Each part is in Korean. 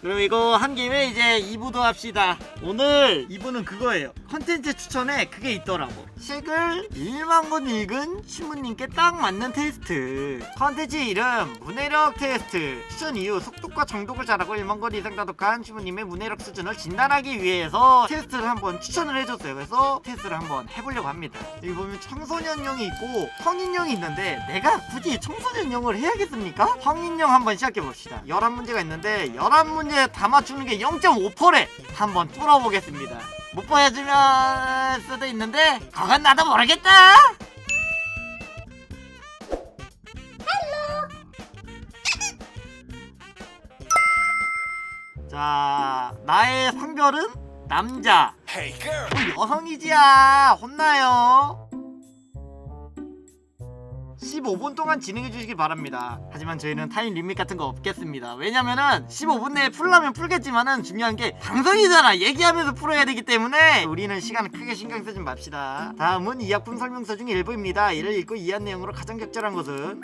그럼 이거 한 김에 이제 2부도 합시다. 오늘 2부는 그거예요. 컨텐츠 추천에 그게 있더라고. 책을 1만 권 읽은 신부님께 딱 맞는 테스트. 컨텐츠 이름 문해력 테스트. 추천 이후 속독과 정독을 잘하고 1만 권 이상 다독한 신부님의 문해력 수준을 진단하기 위해서 테스트를 한번 추천을 해줬어요. 그래서 테스트를 한번 해보려고 합니다. 여기 보면 청소년용이 있고 성인용이 있는데 내가 굳이 청소년용을 해야겠습니까? 성인용 한번 시작해 봅시다. 11문제가 있는데 11문제 다 맞추는 게 0.5%래. 한번 뚫어보겠습니다. 못 보여주면 수도 있는데 그건 나도 모르겠다. 자, 나의 성별은 남자. Hey girl. 어, 여성이지야. 혼나요. 15분 동안 진행해 주시기 바랍니다. 하지만 저희는 타임 리밋 같은 거 없겠습니다. 왜냐면은 15분 내에 풀라면 풀겠지만은 중요한 게 방송이잖아. 얘기하면서 풀어야 되기 때문에 우리는 시간 크게 신경 쓰지 맙시다. 다음은 이 약품 설명서 중 일부입니다. 이를 읽고 이해한 내용으로 가장 적절한 것은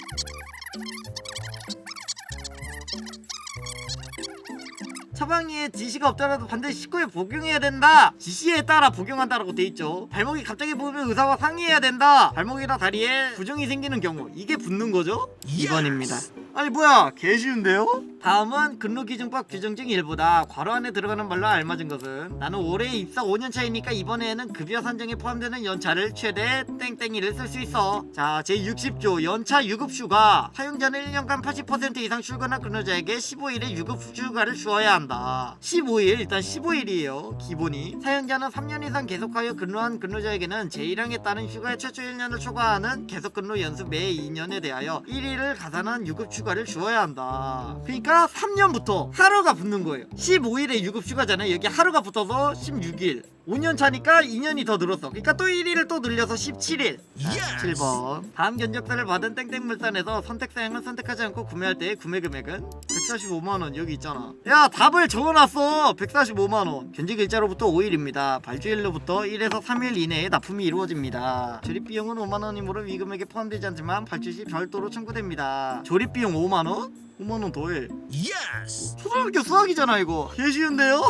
처방에 지시가 없더라도 반드시 식구에 복용해야 된다. 지시에 따라 복용한다라고 돼 있죠. 발목이 갑자기 부으면 의사와 상의해야 된다. 발목이나 다리에 부종이 생기는 경우 이게 붙는 거죠? 2번입니다. 아니 뭐야. 개 쉬운데요? 다음은 근로기준법 규정 중 일부다. 괄호 안에 들어가는 말로 알맞은 것은 나는 올해 입사 5년 차이니까 이번에는 급여 산정에 포함되는 연차를 최대 땡땡이를 쓸 수 있어. 자 제60조 연차 유급휴가. 사용자는 1년간 80% 이상 출근한 근로자에게 15일의 유급휴가를 주어야 한다. 15일 일단 15일이에요 기본이. 사용자는 3년 이상 계속하여 근로한 근로자에게는 제1항에 따른 휴가의 최초 1년을 초과하는 계속 근로 연수 매 2년에 대하여 1일을 가산한 유급 휴가 를 주어야 한다. 그러니까 3년부터 하루가 붙는 거예요. 15일에 유급 휴가잖아요. 여기 하루가 붙어서 16일. 5년 차니까 2년이 더 늘었어. 그러니까 또 1일을 또 늘려서 17일. Yes. 7번. 다음 견적서를 받은 땡땡물산에서 선택 사양을 선택하지 않고 구매할 때의 구매 금액은 145만 원 여기 있잖아. 야 답을 적어놨어. 145만 원. 견적 일자로부터 5일입니다. 발주일로부터 1에서 3일 이내에 납품이 이루어집니다. 조립 비용은 5만 원이므로 위금액에 포함되지 않지만 발주 시 별도로 청구됩니다. 조립 비용 5만 원? 5만 원 더해. Yes. 초등학교 수학이잖아 이거. 개 쉬운데요?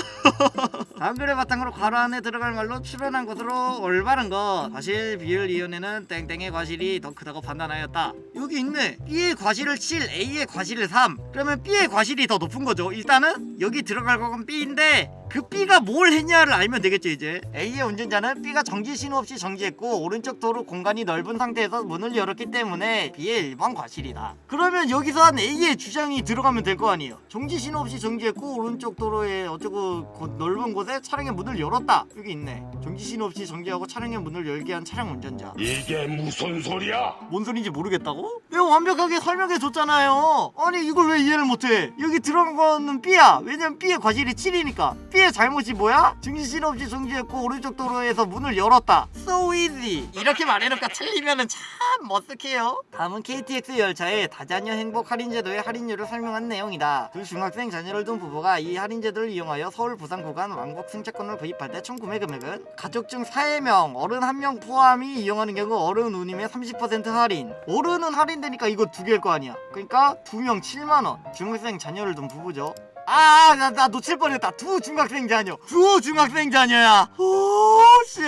다음 글을 바탕으로 괄호 안에 들어갈 말로 추론한 것으로 올바른 것 과실 비율 이혼에는 땡땡의 과실이 더 크다고 판단하였다 여기 있네. B의 과실을 7 A의 과실을 3 그러면 B의 과실이 더 높은 거죠. 일단은 여기 들어갈 건 B인데 그 B가 뭘 했냐를 알면 되겠죠 이제. A의 운전자는 B가 정지 신호 없이 정지했고 오른쪽 도로 공간이 넓은 상태에서 문을 열었기 때문에 B의 일반 과실이다. 그러면 여기서 한 A의 주장이 들어가면 될 거 아니에요. 정지 신호 없이 정지했고 오른쪽 도로에 어쩌고 고- 넓은 곳에 차량의 문을 열었다. 여기 있네. 정지 신호 없이 정지하고 차량의 문을 열게 한 차량 운전자. 이게 무슨 소리야? 뭔 소리인지 모르겠다고? 내가 완벽하게 설명해 줬잖아요. 아니 이걸 왜 이해를 못해? 여기 들어간 거는 B야. 왜냐면 B의 과실이 7이니까. B의 잘못이 뭐야? 증시신 없이 정지했고 오른쪽 도로에서 문을 열었다. So easy. 이렇게 말해놓고 틀리면은 참 머쓱해요. 다음은 KTX 열차의 다자녀 행복 할인 제도의 할인율을 설명한 내용이다. 두 중학생 자녀를 둔 부부가 이 할인 제도를 이용하여 서울 부산 구간 왕복 승차권을 구입할 때 총 구매 금액은 가족 중 4명 어른 1명 포함이 이용하는 경우 어른 운임의 30% 할인 어른은 할인되니까 이거 두 개일 거 아니야 그러니까 두 명 7만원 중학생 자녀를 둔 부부죠 아, 나, 나 놓칠 뻔했다. 두 중학생 자녀. 두 중학생 자녀야. 오, 쉣.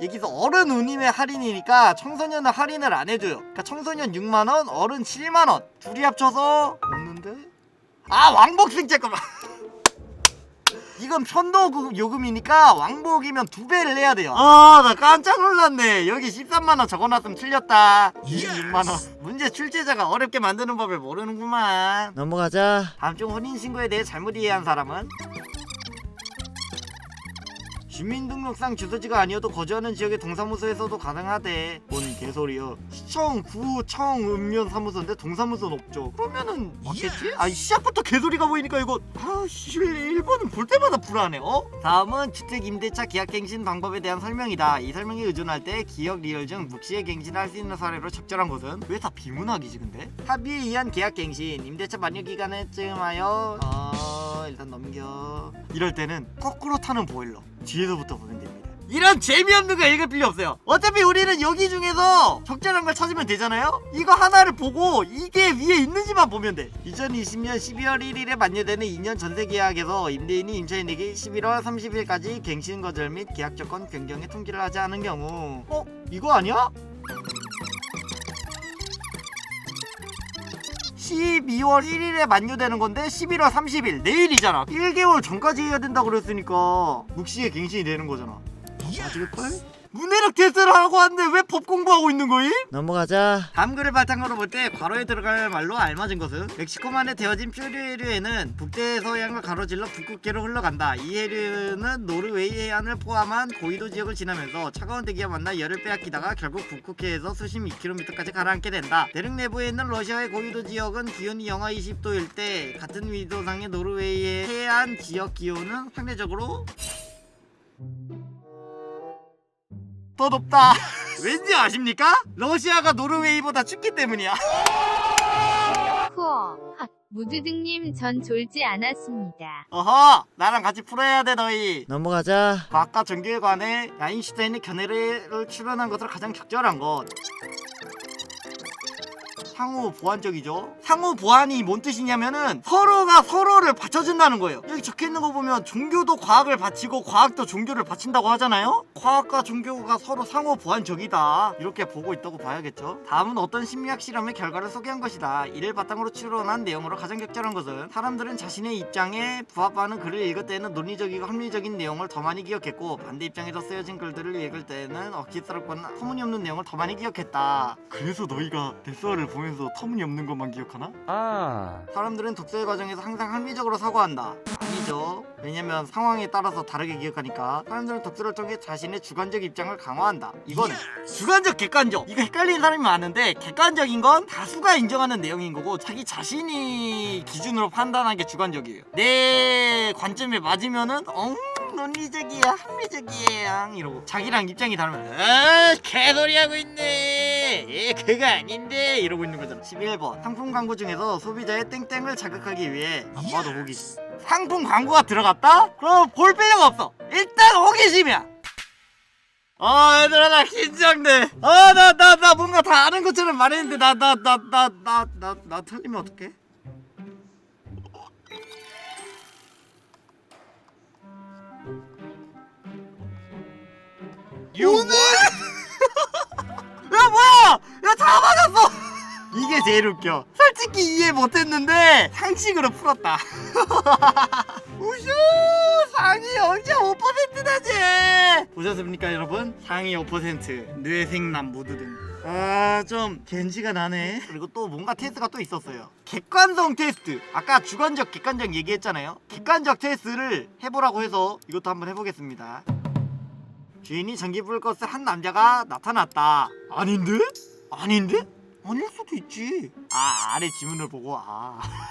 여기서 어른 운임의 할인이니까 청소년은 할인을 안 해줘요. 그러니까 청소년 6만원, 어른 7만원. 둘이 합쳐서 없는데? 아, 왕복 승차권. 이건 편도 그- 요금이니까 왕복이면 두 배를 내야 돼요. 아, 나 깜짝 놀랐네. 여기 13만 원 적어놨으면 틀렸다. 26만 원. 문제 출제자가 어렵게 만드는 법을 모르는구만. 넘어가자. 다음 중 혼인 신고에 대해 잘못 이해한 사람은 주민등록상 주소지가 아니어도 거주하는 지역의 동사무소에서도 가능하대. 뭔 개소리여. 시청, 구, 청, 읍면 사무소인데 동사무소는 없죠. 그러면은 맞겠지? 아니 시작부터 개소리가 보이니까 이거 아씨 1번은 볼 때마다 불안해. 어? 다음은 주택 임대차 계약 갱신 방법에 대한 설명이다. 이 설명에 의존할 때 기억 리얼 중 묵시에 갱신을 할수 있는 사례로 적절한 것은 왜 다 비문학이지 근데? 합의에 의한 계약 갱신 임대차 만료 기간에 쯤 하여 어 일단 넘겨 이럴 때는 거꾸로 타는 보일러 뒤에서부터 보면 됩니다. 이런 재미없는 거 읽을 필요 없어요. 어차피 우리는 여기 중에서 적절한 걸 찾으면 되잖아요? 이거 하나를 보고 이게 위에 있는지만 보면 돼. 2020년 12월 1일에 만료되는 2년 전세 계약에서 임대인이 임차인에게 11월 30일까지 갱신 거절 및 계약 조건 변경에 통지를 하지 않은 경우. 어? 이거 아니야? 12월 1일에 만료되는 건데 11월 30일 내일이잖아. 1개월 전까지 해야 된다 그랬으니까. 묵시에 갱신이 되는 거잖아. 맞을걸? 문해력 테스트를 하고 왔는데 왜 법 공부하고 있는 거임? 넘어가자. 다음 글을 바탕으로 볼 때 괄호에 들어갈 말로 알맞은 것은 멕시코만에 되어진 퓨리해류에는 북대서양을 가로질러 북극해로 흘러간다. 이 해류는 노르웨이 해안을 포함한 고위도 지역을 지나면서 차가운 대기와 만나 열을 빼앗기다가 결국 북극해에서 수십 킬로미터까지 가라앉게 된다. 대륙 내부에 있는 러시아의 고위도 지역은 기온이 영하 20도일 때 같은 위도상의 노르웨이의 해안 지역 기온은 상대적으로 더 높다. 왠지 아십니까? 러시아가 노르웨이보다 춥기 때문이야. 무드등님 전 졸지 않았습니다. 어허, 나랑 같이 풀어야 돼 너희. 넘어가자. 과학과 전교에 관해 아인슈타인의 견해를 출연한 것으로 가장 적절한 것. 상호 보완적이죠. 상호 보완이 뭔 뜻이냐면은 서로가 서로를 받쳐준다는 거예요. 여기 적혀 있는 거 보면 종교도 과학을 바치고 과학도 종교를 바친다고 하잖아요. 과학과 종교가 서로 상호 보완적이다. 이렇게 보고 있다고 봐야겠죠. 다음은 어떤 심리학 실험의 결과를 소개한 것이다. 이를 바탕으로 추론한 내용으로 가장 적절한 것은 사람들은 자신의 입장에 부합하는 글을 읽을 때는 논리적이고 합리적인 내용을 더 많이 기억했고 반대 입장에서 쓰여진 글들을 읽을 때는 억지스럽거나 터무니없는 내용을 더 많이 기억했다. 그래서 너희가 데스어를 보면 서 터무니없는 것만 기억하나? 아. 사람들은 독서의 과정에서 항상 합리적으로 사고한다. 아니죠. 왜냐면 상황에 따라서 다르게 기억하니까 사람들은 독서를 통해 자신의 주관적 입장을 강화한다. 이건 주관적 객관적 이거 헷갈리는 사람이 많은데 객관적인 건 다수가 인정하는 내용인 거고 자기 자신이 기준으로 판단한 게 주관적이에요. 내 관점에 맞으면은 엉 논리적이야 합리적이야 이러고 자기랑 입장이 다르면 아 개소리 하고 있네. 예, 그거 아닌데. 이러고 있는 거잖아. 11번. 상품 광고 중에서 소비자의 땡땡을 자극하기 위해 안 봐도 호기심. 상품 광고가 들어갔다? 그럼 볼 필요가 없어. 일단 호기심이야. 아 얘들아 나 긴장돼. 아 나 나 나 뭔가 다 아는 것처럼 말했는데 나 나 나 나 나 나 나 틀리면 어떡해? 오늘? 야 뭐야? 야다 맞았어. 이게 제일 웃겨. 솔직히 이해 못했는데 상식으로 풀었다. 우슈 상위 0.5%다지 보셨습니까 여러분? 상위 5% 뇌생남 모두등 아좀 겐지가 나네. 그리고 또 뭔가 테스트가 또 있었어요. 객관성 테스트. 아까 주관적 객관적 얘기했잖아요. 객관적 테스트를 해보라고 해서 이것도 한번 해보겠습니다 주인이 전기불을 껐을 한 남자가 나타났다 아닌데? 아닌데? 아닐 수도 있지 아 아래 지문을 보고 아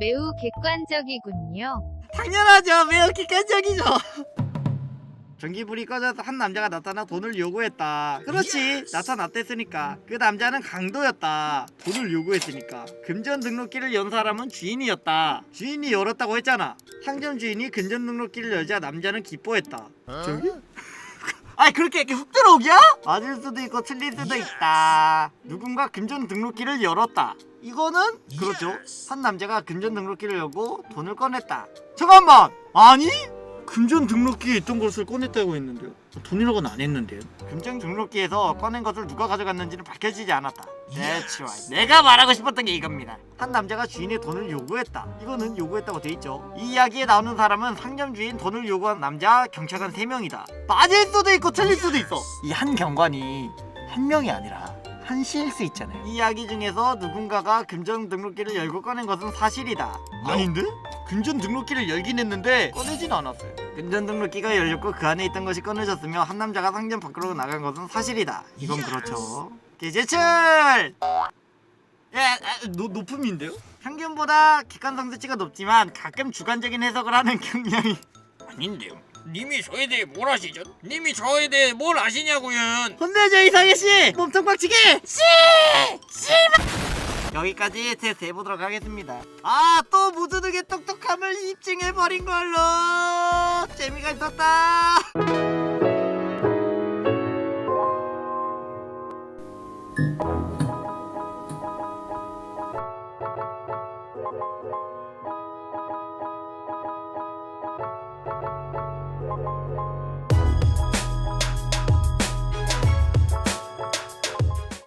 매우 객관적이군요. 당연하죠. 매우 객관적이죠. 전기불이 꺼져서 한 남자가 나타나 돈을 요구했다. 그렇지. 나타났댔으니까. 그 남자는 강도였다. 돈을 요구했으니까. 금전 등록기를 연 사람은 주인이었다. 주인이 열었다고 했잖아. 상점 주인이 금전 등록기를 열자 남자는 기뻐했다. 저기? 아니 그렇게 이렇게 훅 들어오기야? 맞을 수도 있고 틀릴 수도 있다. 누군가 금전 등록기를 열었다. 이거는 그렇죠. 한 남자가 금전 등록기를 열고 돈을 꺼냈다. 잠깐만. 아니? 금전 등록기에 있던 것을 꺼냈다고 했는데요. 돈이라고는 안 했는데요. 금전 등록기에서 꺼낸 것을 누가 가져갔는지는 밝혀지지 않았다. Right. 내가 말하고 싶었던 게 이겁니다. 한 남자가 주인의 돈을 요구했다. 이거는 요구했다고 돼 있죠. 이 이야기에 나오는 사람은 상점 주인 돈을 요구한 남자 경찰관 3명이다. 맞을 수도 있고 틀릴 수도 있어. 이 한 경관이 한 명이 아니라 한 시일 수 있잖아요. 이 이야기 중에서 누군가가 금전 등록기를 열고 꺼낸 것은 사실이다. 아닌데? 금전 등록기를 열긴 했는데 꺼내진 않았어요. 금전 등록기가 열렸고 그 안에 있던 것이 꺼내졌으며 한 남자가 상점 밖으로 나간 것은 사실이다. 이건 그렇죠. 기제출! 예, 아, 노, 높음인데요? 평균보다 객관 성 수치가 높지만 가끔 주관적인 해석을 하는 경향이 아닌데요. 님이 저에 대해 뭘 아시죠? 님이 저에 대해 뭘 아시냐고요? 혼내줘 이상해 씨 몸통 박치기 씨! 씨! 여기까지 테스트 해보도록 하겠습니다 아또 모두에게 똑똑함을 입증해버린 걸로 재미가 있었다